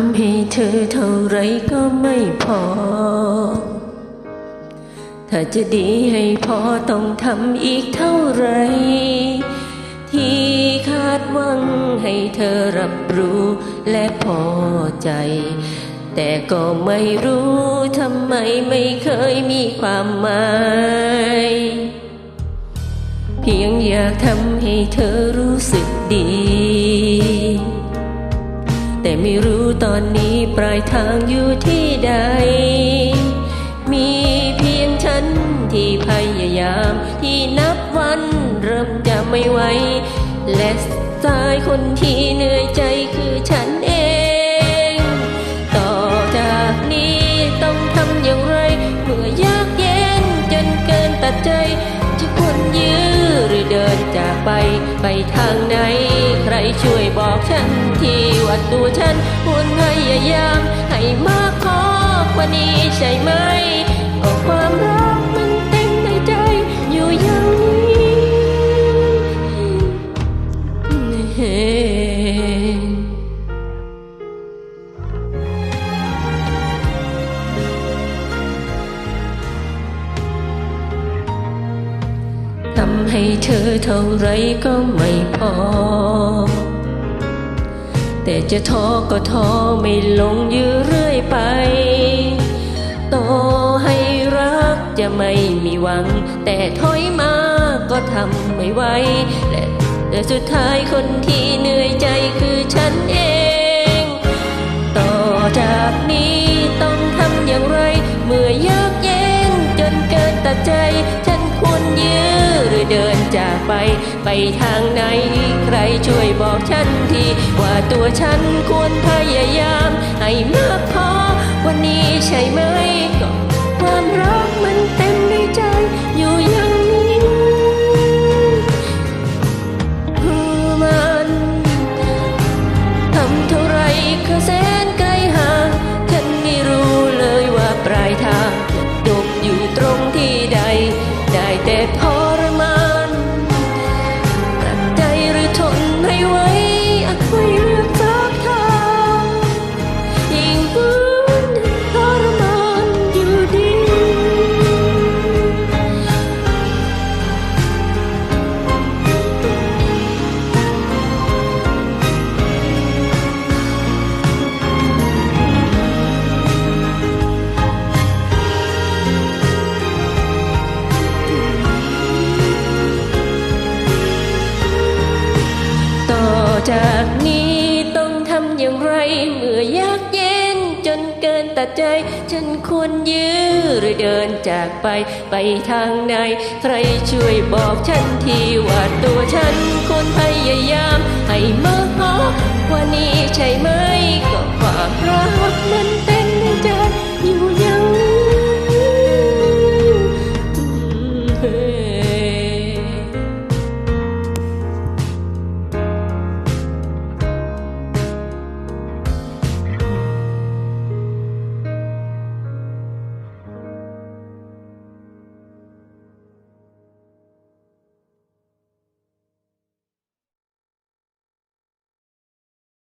ำให้เธอเท่าไรก็ไม่พอ ถ้าจะดีให้พอต้องทำอีกเท่าไร ที่คาดหวังให้เธอรับรู้และพอใจ แต่ก็ไม่รู้ทำไมไม่เคยมีความหมายเพียงอยากทำให้เธอรู้สึกดี แต่ไม่รู้ตอนนี้ปลายทางอยู่ที่ใด มีเพียงฉันที่พยายาม ที่นับวันเริ่มจะไม่ไหวและสายคนที่เหนื่อยใจคือฉัน ไป ไปทางไหน ใครช่วยบอกฉัน ที่วัดตัวฉันควรพยายาม ให้มากขอกว่านี้ใช่ไหมำให้เธอเท่าไรก็ไม่พอ แต่จะท้อก็ท้อไม่ลงยื้อเรื่อยไป โตให้รักจะไม่มีหวัง แต่ถอยมาก็ทำไม่ไหวและแต่สุดท้ายคนที่เหนื่อยใจคือฉันเอง ต่อจากนี้ต้องทำอย่างไร เมื่อยากเย็นจนเกินตัดใจ ฉันควรยื้อหรือเดิน จากไป ไปทางไหน ใครช่วยบอกฉันที ว่าตัวฉันควรพยายาม จากนี้ต้องทำอย่างไร เมื่อยากเย็นจนเกินตัดใจ ฉันควรยื้อหรือเดินจากไปไปทางไหน ใครช่วยบอกฉันทีว่าตัวฉันควรพยายาม ให้มากอวันนี้ใช่ไหม ก็ความรักนั้นเต็มใจอยู่ยัง Hey.